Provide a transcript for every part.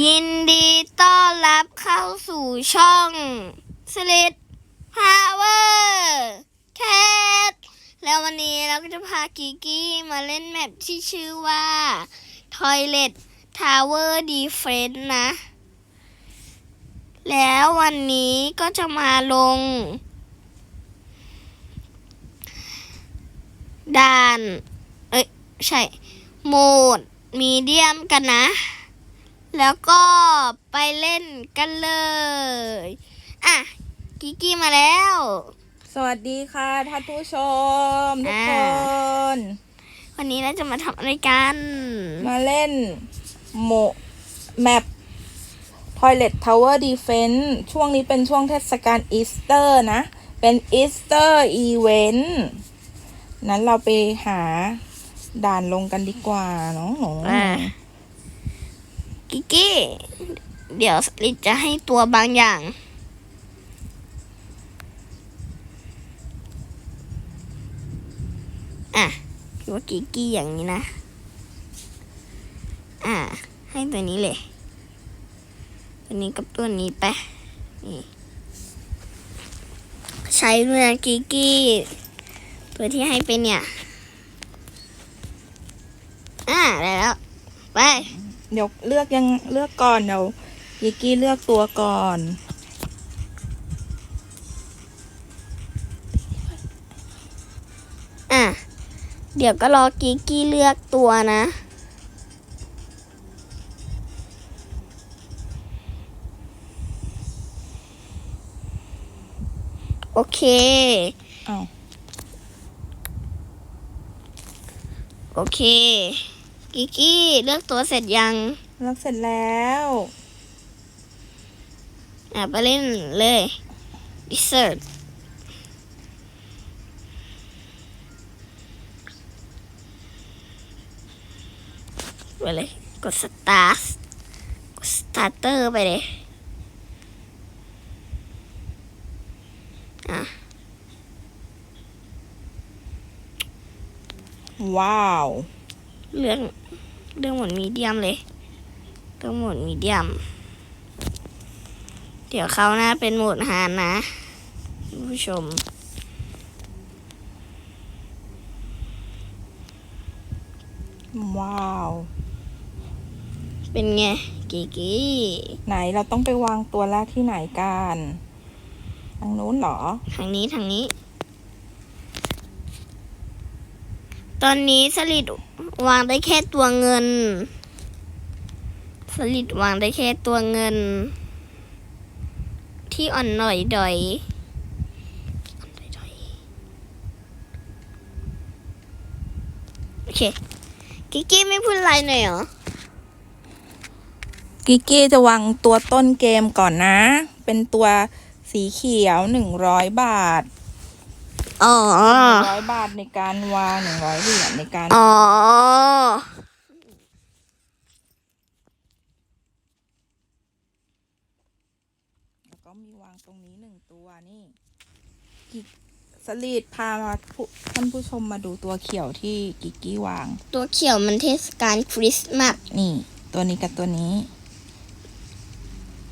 ยินดีต้อนรับเข้าสู่ช่องสลิดพาวเวอร์แคทแล้ววันนี้เราก็จะพากิกี้มาเล่นแมปที่ชื่อว่า Toilet Tower Defense นะ แล้ววันนี้ก็จะมาลง ด่าน เอ้ย ใช่ โหมดมีเดียมกันนะ แล้วก็ไปเล่นกันเลย อะ กิกกี้มาแล้ว สวัสดีค่ะท่านผู้ชมทุกอ่าคน วันนี้เราจะมาทำอะไรกัน มาเล่นโมแมป Toilet Tower Defense ช่วงนี้เป็นช่วงเทศกาลอีสเตอร์นะ เป็นอีสเตอร์อีเวนต์นั้นเราไปหาด่านลงกันดีกว่าเนาะหนูอ่า กิกกี้ เดี๋ยวลิดจะให้ตัวบางอย่าง อะคิดว่ากิกกี้อย่างนี้นะ อะ ให้ตัวนี้เลย ตัวนี้กับตัวนี้ไป นี่ ใช้เรือกิกกี้ ตัวที่ให้เป็นเนี่ย อะได้แล้ว เดี๋ยวเลือกยังเลือกก่อนเดี๋ยวยิกกี้เลือกตัวก่อน อะ เดี๋ยวก็รอกิกกี้เลือกตัวนะ โอเคอ้าวโอเค กิกกี้เลือกตัวเสร็จยังเลือกเสร็จแล้ว อะไปเล่นเลย dessert ไปเลยกด start กด starter ไปเลย อะ ว้าว เรื่อง เรื่องหมดมีเดียมเลยเรื่องหมดมีเดียม เดี๋ยวเขาวหน้าเป็นโหมดฮานนะคุณผู้ชม ว้าว เป็นไงกีกี้ไหนเราต้องไปวางตัวแรกที่ไหนกัน ทางนู้นเหรอ ทางนี้ทางนี้ ตอนนี้สลิดวางได้แค่ตัวเงิน สลิดวางได้แค่ตัวเงิน ที่อ่อนหน่อยดอยโอเค กิกกี้ไม่พูดอะไรหน่อยเหรอ กิกกี้จะวางตัวต้นเกมก่อนนะ เป็นตัวสีเขียวหนึ่งร้อยบาท อ๋อร้อยบาทในการวางหนึ่งร้อยเหรียญในการ อ๋อ แล้วก็มีวางตรงนี้หนึ่งตัวนี่กิกสลีดพามาผู้ท่านผู้ชมมาดูตัวเขียวที่กิกกี้วาง ตัวเขียวมันเทศกาลคริสต์มาสนี่ ตัวนี้กับตัวนี้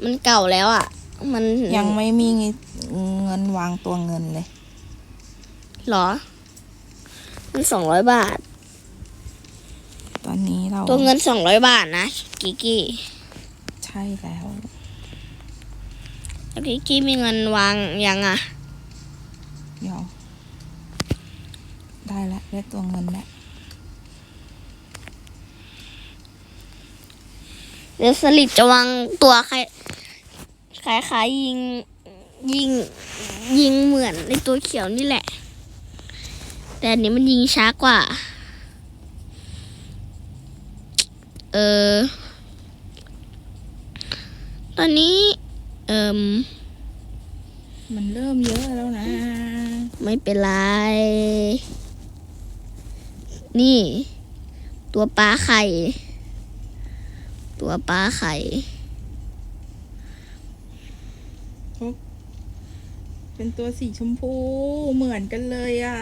มันเก่าแล้วอะ มันยังไม่มีเงินวางตัวเงินเลยเหรอ มันสองร้อยบาท ตอนนี้เราตัวเงินสองร้อยบาทนะกิกกี้ใช่แล้วแล้วกิกกี้มีเงินวางยังอะเดี๋ยวได้แล้วได้ตัวเงินแล้วเดี๋ยวสลิดจะวางตัวใครคล้ายๆยิงยิงยิงเหมือนในตัวเขียวนี่แหละ แต่อันนี้มันยิงช้ากว่า เออ ตอนนี้ เอิมมันเริ่มเยอะแล้วนะ ไม่เป็นไร นี่ ตัวปลาไข่ ตัวปลาไข่เป็นตัวสีชมพูเหมือนกันเลยอะ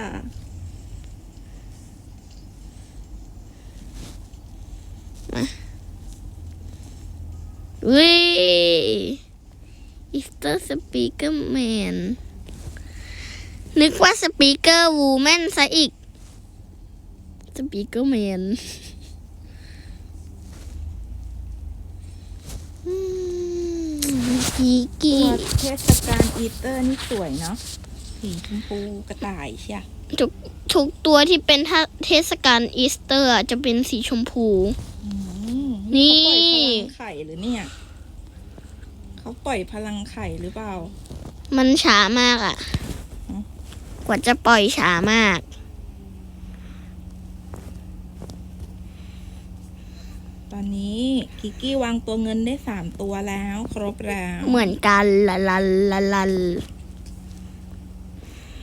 มา วิอิส เตอร์สปีกเกอร์แมน นึกว่าสปีกเกอร์วูแมนซะอีก สปีกเกอร์แมนกีกีตัวเทศกาลอีสเตอร์นี่สวยเนาะสีชมพูกระต่ายใช่ทุกทุกตัวที่เป็นเทศกาลอีสเตอร์อะจะเป็นสีชมพูอืมนี่เขาปล่อยพลังไข่หรือเนี่ย เขาปล่อยพลังไข่หรือเปล่า มันช้ามากอะอืมกว่าจะปล่อยช้ามาก ตอนนี้กิกกี้วางตัวเงินได้สามตัวแล้ว ครบแล้วเหมือนกันละลันละลัน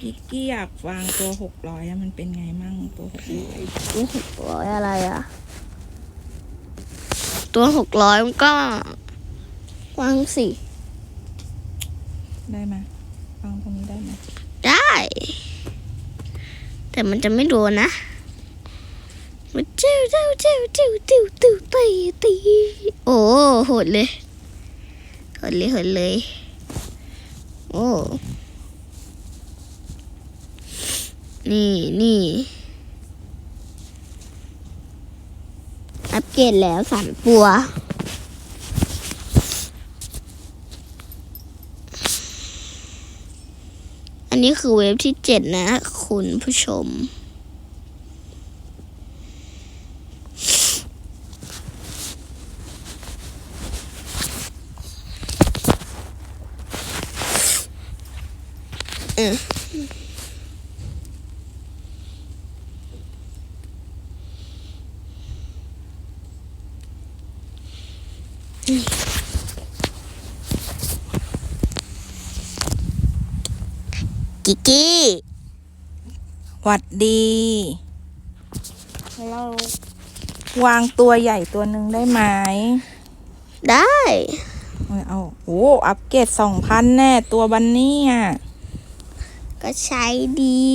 กิกกี้อยากวางตัวหกร้อยมันเป็นไงมั่งตัวหกร้อยตัวหกร้อยอะไรอะตัวหกร้อยมันก็ วางสิได้ไหมวางตรงนี้ได้ไหมได้ แต่มันจะไม่โดนนะมันจิ้วจิ้วจิ้วจิ้วจิ้วจิ้วตีตีโอ้โหดเลยโหดเลยโหดเลยโอ้นี่นี่อัปเกรดแล้วสามตัว อันนี้คือเวฟที่เจ็ดนะ คุณผู้ชมอืม กิกกี้หวัดดี เราวางตัวใหญ่ตัวหนึ่งได้ไหม ได้เอาเอาโอ้อัปเกรดสองพันแน่ตัวบันนี่อะ ก็ใช้ดี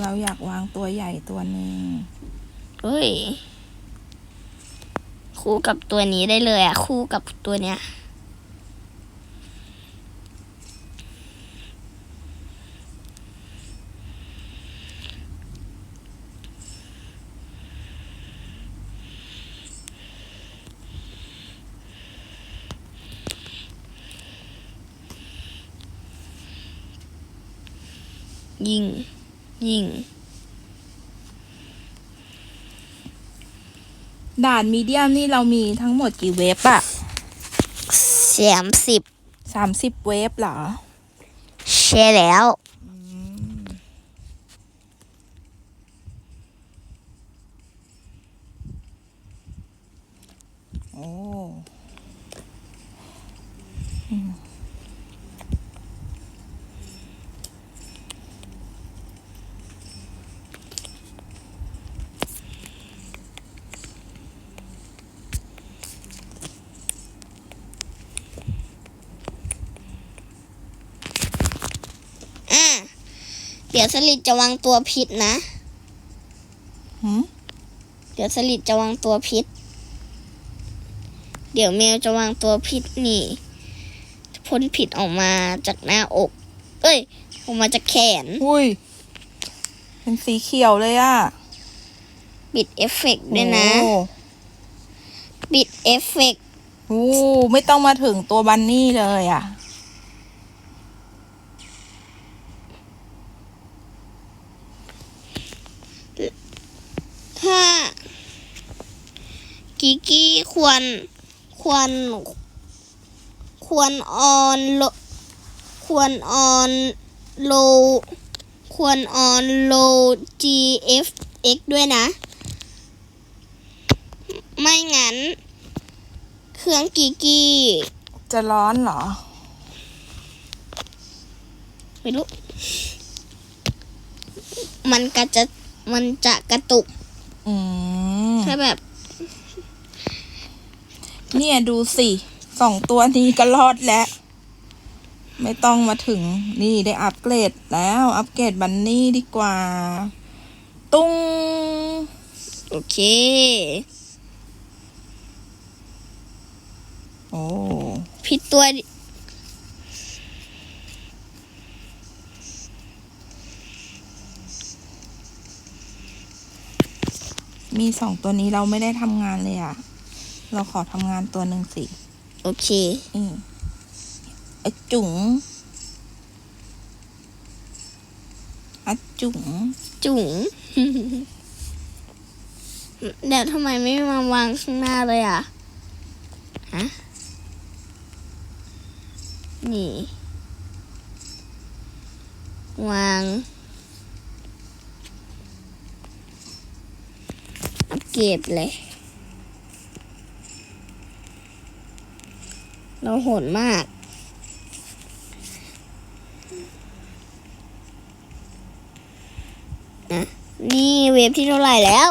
เราอยากวางตัวใหญ่ตัวหนึ่งเฮ้ย คู่กับตัวนี้ได้เลยอะคู่กับตัวเนี้ยยิงยิง ด่านมีเดียมนี่เรามีทั้งหมดกี่เวฟอะสามสิบสามสิบเวฟเหรอ ใช่แล้ว โอ้ อะ เดี๋ยวสลิดจะวางตัวพิษนะหืมเดี๋ยวสลิดจะวางตัวพิษ เดี๋ยวแมวจะวางตัวพิษนี่จะพ่นพิษออกมาจากหน้าอก เอ้ย ออกมาจากแขน อุ้ย เป็นสีเขียวเลยอะบิดเอฟเฟกต์ด้วยนะโอ้บิดเอฟเฟกต์โอ้ ไม่ต้องมาถึงตัวบันนี่เลยอะ ถ้า กิกกี้ควร ควร ควรออนโลควรออนโล ควรออนโล GFX ด้วยนะ ไม่งั้น เครื่องกิกกี้ จะร้อนเหรอ ไม่รู้ มันก็จะมันจะกระตุก อืมถ้าแบบ เนี่ยดูสิสองตัวนี้ก็รอดแล้ว ไม่ต้องมาถึงนี่ได้อัปเกรดแล้ว อัปเกรดบันนี่ดีกว่า ตุ้ง โอเค โอ้ผิดตัวดิมีสองตัวนี้เราไม่ได้ทำงานเลยอะ เราขอทำงานตัวหนึ่งสิ โอเค อืมอะจุ๋งอะจุ๋งจุ๋ง เดี๋ยวทำไมไม่มาวางข้างหน้าเลยอะ ฮะ นี่ วางอัปเกรดเลย เราโหดมาก นะ นี่เวฟที่เท่าไหร่แล้ว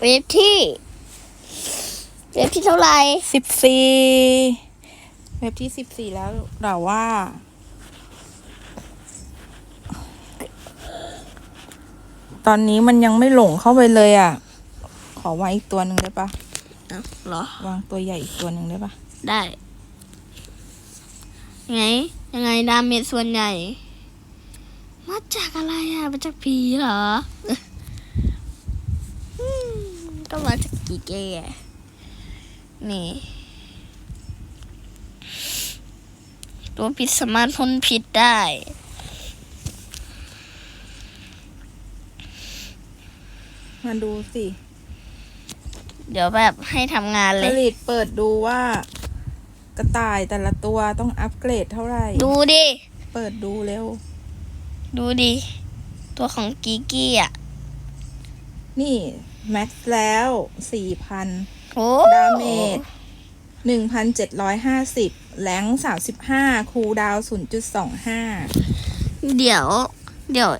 เวฟที่ เวฟที่เท่าไหร่สิบสี่เว็บที่สิบสี่แล้วเราว่า ตอนนี้มันยังไม่หลงเข้าไปเลยอะ ขอวางอีกตัวหนึ่งได้ปะอ้าวเหรอ วางตัวใหญ่อีกตัวหนึ่งได้ปะ ได้ ไง ยังไงดาเมจส่วนใหญ่ มาจากอะไรอะมาจากผีเหรออืมก็มาจากกีเก้อะนี่ ตัวพิษสามารถพ่นพิษได้มาดูสิ เดี๋ยวแบบให้ทำงานผเลยลิตเปิดดูว่า กระต่ายแต่ละตัวต้องอัปเกรดเท่าไหร่ ดูดิ เปิดดูเร็ว ดูดิ ตัวของกีกี้อะ นี่แม็กซ์แล้วสี่พันโอ้ดาเมจหนึ่งพันเจ็ดร้อยห้าสิบแรงสามสิบห้าคูลดาวศูนย์จุดสองห้าเดี๋ยว เดี๋ยว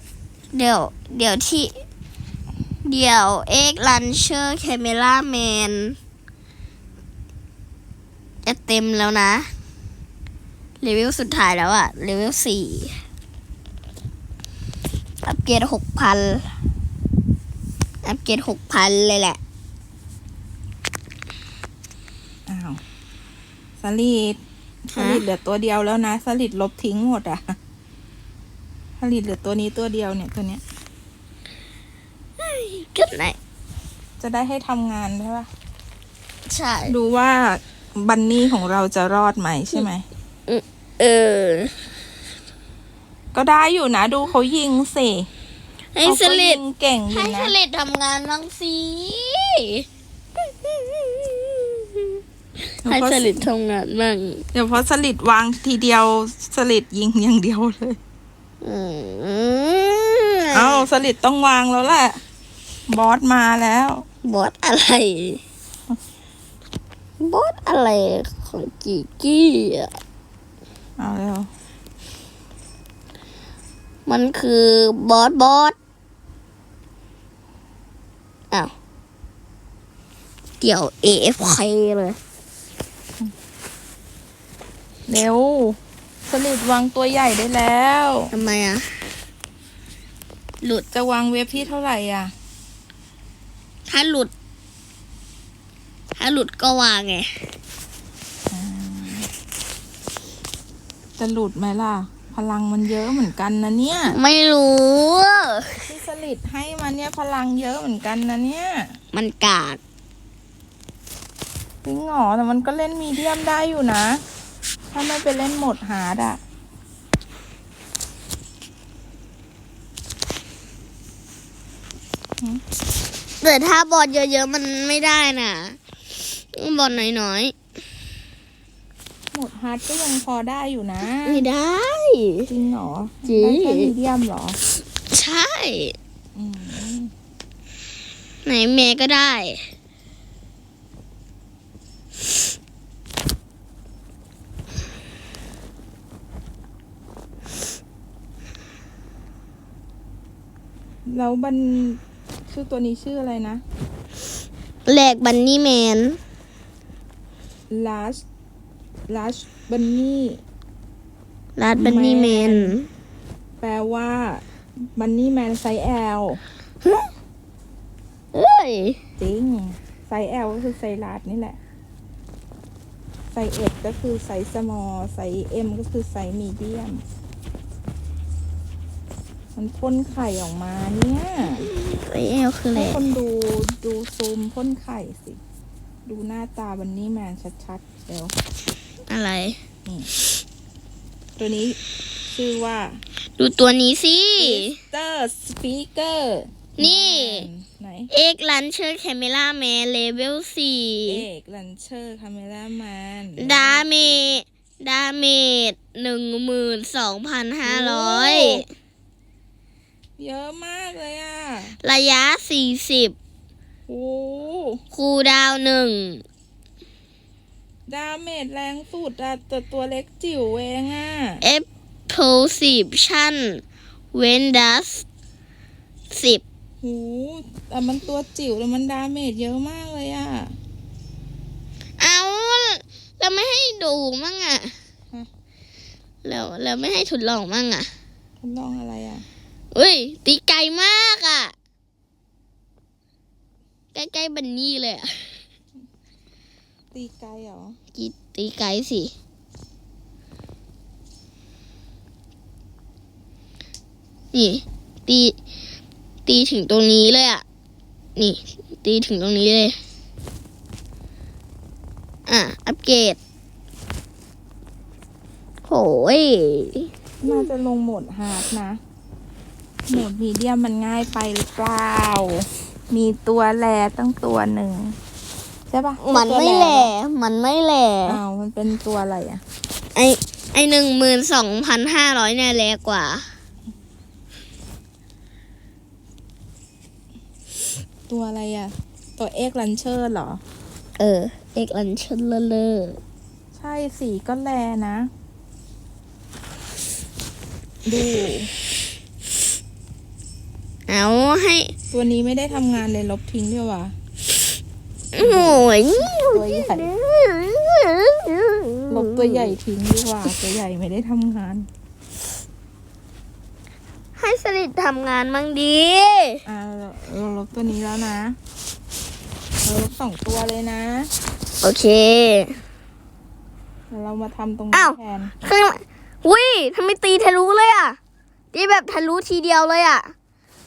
เดี๋ยว เดี๋ยวที่ เดี๋ยวเอ็กลันเชอร์แคเมล่าแมน จะเต็มแล้วนะเลเวลสุดท้ายแล้วอะเลเวลสี่อัปเกรดหกพันอัปเกรดหกพันเลยแหละ อ้าวสลิดสฮะลิดเหลือตัวเดียวแล้วนะสลิดลบทิ้งหมดอะสลิดเหลือตัวนี้ตัวเดียวเนี่ยตัวเนี้ยก็ไหนจะได้ให้ทำงานใช่ปะใช่ ดูว่า บันนี่ของเราจะรอดไหมใช่ไหม เออ ก็ได้อยู่นะ ดูเขายิงสิให้เขาสก็ลิยิดงเก่งอให้ยู่สนะ ลิดทำงานบ้างสิให้สลิดทำงานบ้างเดี๋ยวพอสลิดวางทีเดียวสลิดยิงอย่างเดียวเลย อืมเอาสลิดต้องวางแล้วแหละ บอสมาแล้ว บอสอะไร บอสอะไรของกีกี้อะเอาแล้วมันคือบอสบอสอ้าวเดี๋ยว AFK เลยเร็วสลิดวางตัวใหญ่ได้แล้วทำไมอะ หลุดจะวางเว็บที่เท่าไหร่อะ ถ้าหลุด ถ้าหลุดก็วางไง จะหลุดไหมล่ะ พลังมันเยอะเหมือนกันนะเนี่ย ไม่รู้อะที่สลิดให้มันเนี่ยพลังเยอะเหมือนกันนะเนี่ย มันกากจริงเหรอแต่มันก็เล่นมีเดียมได้อยู่นะ ถ้าไม่ไปเล่นโหมดฮาร์ดอะแต่ถ้าบอลเยอะๆมันไม่ได้น่ะ บอลน้อยโหมดฮาร์ดก็ยังพอได้อยู่นะ ๆไม่ได้ จริงเหรอจริง ได้แค่มีเดียมเหรอใช่ อืมไหนเมย์ก็ได้ แล้วบันชื่อตัวนี้ชื่ออะไรนะ แหลกบันนี่แมน Last Last Bunny รัดบันนี่แมนแปลว่า Bunny Man ไซส์ L เอ้ย จริง ไซส์ L ก็คือไซส์ลาร์จนี่แหละ ไซส์ S ก็คือไซส์ small ไซส์ M ก็คือไซส์ medium มันพ่นไข่ออกมาเนี่ยไอเอลคืออะไรให้คนดูดูซูมพ่นไข่สิ ดูหน้าตาบันนี่แมนชัดๆเดี๋ยวอะไรตัวนี้ชื่อว่าดูตัวนี้สิ Easter Speaker นี่ ไหน เอกลันเชอร์แคมเมล่าแมนเลเวลสี่เอกลันเชอร์คาเมล่าแมนดาเมจดาเมจหนึ่งหมื่นสองพันห้าร้อยเยอะมากเลยอะ ระยะสี่สิบ โอ้คูลดาวน์หนึ่งดาเมจแรงสุดอะแต่ตัวเล็กจิ๋วเองอะเอฟโพสิบชั่นเวนดัสสิบโหแต่มันตัวจิ๋วแต่มันดาเมจเยอะมากเลยอะเอาแล้วไม่ให้ดูมั่งอะฮะแล้วแล้วไม่ให้ทดลองมั่งอะทดลองอะไรอะอุ้ย ตีไกลมากอะ ใกล้ๆบันนี่เลยอะตีไกลเหรอ กีตีไกลสินี่ตีตีถึงตรงนี้เลยอะนี่ ตีถึงตรงนี้เลย อะ อัปเกรดโหยน่าจะลงโหมดฮาร์ดนะ โหมดมีเดียมมันง่ายไปหรือเปล่า มีตัวแลตั้งตัวหนึ่งใช่ปะมันไม่แหล่มันไม่แหล่อ้าวมันเป็นตัวอะไรอะ ไอไอหนึ่งหมื่นสองพันห้าร้อยเนี่ยแรงกว่า ตัวอะไรอะ ตัวเอ็กลันเชอร์เหรอ เออ เอกลันเชนเลอร์เลอร์ใช่สีก็แลนะ ดู เอาให้ตัวนี้ไม่ได้ทำงานเลยลบทิ้งด้วยวะโอ้ยตัวใหญ่ลบตัวใหญ่ทิ้งดีกว่าตัวใหญ่ไม่ได้ทำงาน ให้สลิดทำงานมั่งดีอ่าเราเราลบตัวนี้แล้วนะเราลบสองตัวเลยนะ โอเค เรามาทำตรงนี้อ้าวแทนข้างหลังวิทำไมตีทะลุเลยอะตีแบบทะลุทีเดียวเลยอะ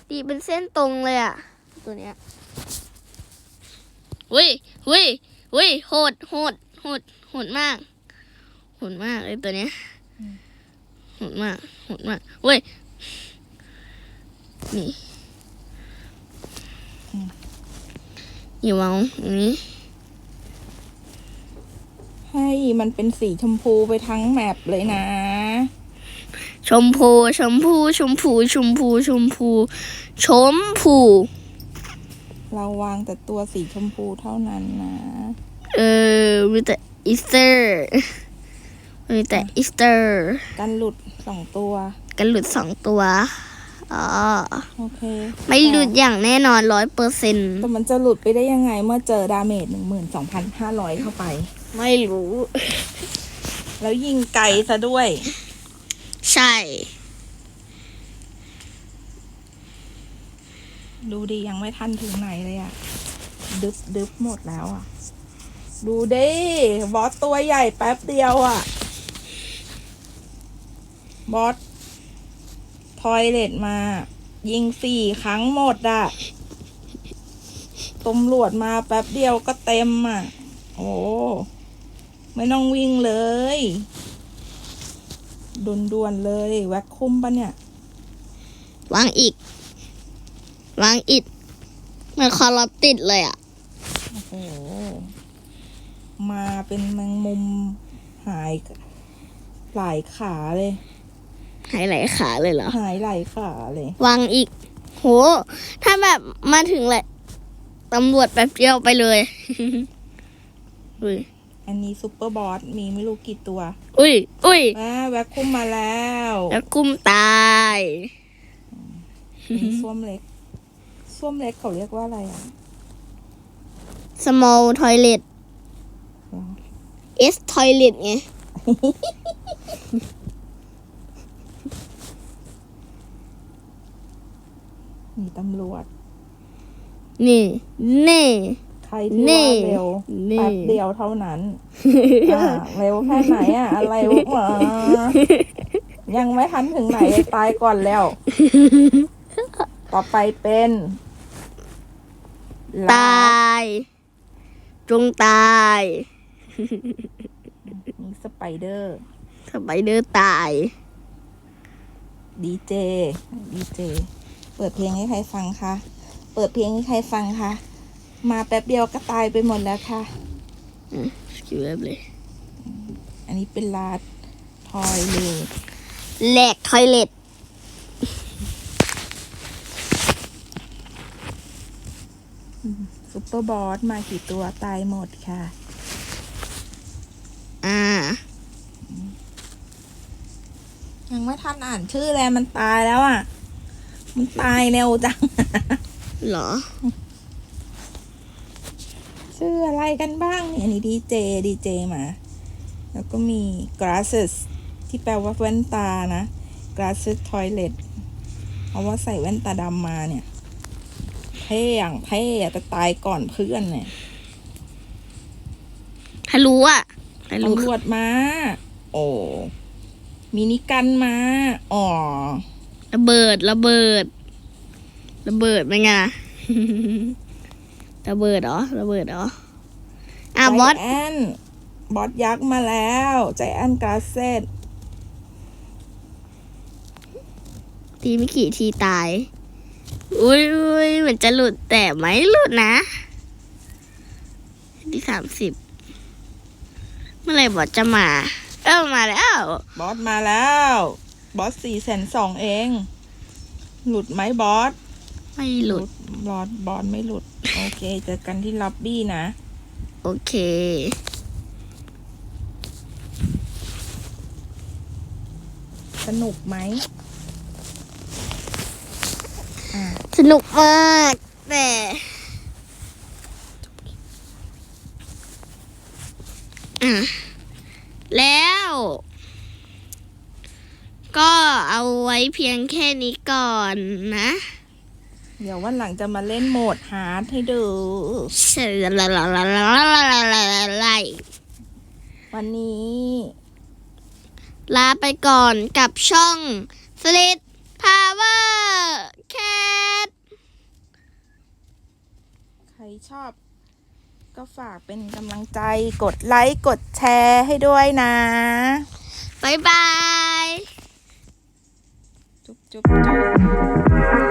ตีเป็นเส้นตรงเลยอะตัวเนี้ยวิวิวิโหดโหดโหดโหดมากโหดมากเลยตัวเนี้ยโหดมากโหดมากเว้ยนี่อยู่วางตรงนี้ ให้มันเป็นสีชมพูไปทั้งแมปเลยนะ ชมพู ชมพู ชมพู ชมพู ชมพู ชมพู เราวางแต่ตัวสีชมพูเท่านั้นนะ เออ มีแต่อีสเตอร์ มีแต่อีสเตอร์ กันหลุดสองตัว กันหลุดสองตัวอ๋อโอเค ไม่หลุดอย่างแน่นอนร้อยเปอร์เซ็นต์แต่มันจะหลุดไปได้ยังไงเมื่อเจอดาเมจหนึ่งหมื่นสองพันห้าร้อยเข้าไป ไม่รู้ แล้วยิงไกลซะด้วย ใช่ ดูดียังไม่ทันถึงไหนเลยอะดึบดึบหมดแล้วอะดูดิบอสตัวใหญ่แป๊บเดียวอะบอสทอยเลตมา ยิงสี่ครั้งหมดอะตำรวจมาแป๊บเดียวก็เต็มอะโอ้ ไม่ต้องวิ่งเลย ด่วนๆเลย แว็กคุ้มปะเนี่ย วางอีก วางอิดเหมันคอรับติดเลยอะโอ้โห มาเป็นแมงมุมหายหลายขาเลย หายไหลายขาเลยเหรอ หายหลายขาเลย วางอีก โห ถ้าแบบมาถึงแหละตำรวจแป๊บเดียวไปเลย อุ้ย อันนี้ซุปเปอร์บอสมีไม่รู้กี่ตัว อุ้ยอุ้ยอ่าแว็กคุ้มมาแล้วแล้วกุ้มตายมีส้วมเล็กส้วมเล็กเขาเรียกว่าอะไรอะ small toilet S toilet ไง มีตำรวจ นี่ นี่ ใครที่นี่ว่าเร็วนี่แป๊บเดียวเท่านั้นอ่าเร็วแค่ไหนอะ อะไรวะยังไม่ทันถึงไหนตายก่อนแล้ว ต่อไปเป็นตลาาย จงตายมีสไปเดอร์ สไปเดอร์ตาย ดีเจ ดีเจ เปิดเพลงให้ใครฟังคะ เปิดเพลงให้ใครฟังคะ มาแป๊บเดียวก็ตายไปหมดแล้วค่ะสกิลเล็บเลย อันนี้เป็นลาดทอยเลยแหลกทอยเล็ตซุปเปอร์บอสมากี่ตัวตายหมดค่ะ อ่า ยังไม่ทันอ่านชื่อเลยมันตายแล้วอะ มันตายเร็วจัง เหรอ ชื่ออะไรกันบ้างเนี่ยอันนี้ดีเจดีเจมา แล้วก็มี glasses ที่แปลว่าแว่นตานะ glasses toilet เพราะว่าใส่แว่นตาดำมาเนี่ย เท่อย่างเท่อะแต่ตายก่อนเพื่อนเนี่ยใครรู้อะใครรู้ตำรวจมา โอ้มินิกันมาอ๋อระเบิดระเบิด ระเบิดเป็นไง ระเบิดเหรอระเบิดเหรออะบอสใจแอนบอสยักษ์มาแล้วใจแอนกราเซตทีไม่กี่ทีตาย อุ้ยอุ้ยเหมือนจะหลุดแต่ไม่หลุดนะ ที่สามสิบเมื่อไหร่บอสจะมา เออมาแล้ว บอสมาแล้ว บอสสี่แสนสองเอง หลุดไหมบอส ไม่หลุด บอสบอสไม่หลุด โอเค เจอกันที่ล็อบบี้นะ โอเคสนุกไหมอ่าสนุกมากแต่อะแล้ว ก็เอาไว้เพียงแค่นี้ก่อนนะ เดี๋ยววันหลังจะมาเล่นโหมดฮาร์ดให้ดูเสร็จแล้วไล่วันนี้ ลาไปก่อนกับช่อง Slit Power Cat ใครชอบ ก็ฝากเป็นกำลังใจกดไลค์ กดแชร์ให้ด้วยนะบ๊ายบาย จุ๊บจุ๊บจุ๊บ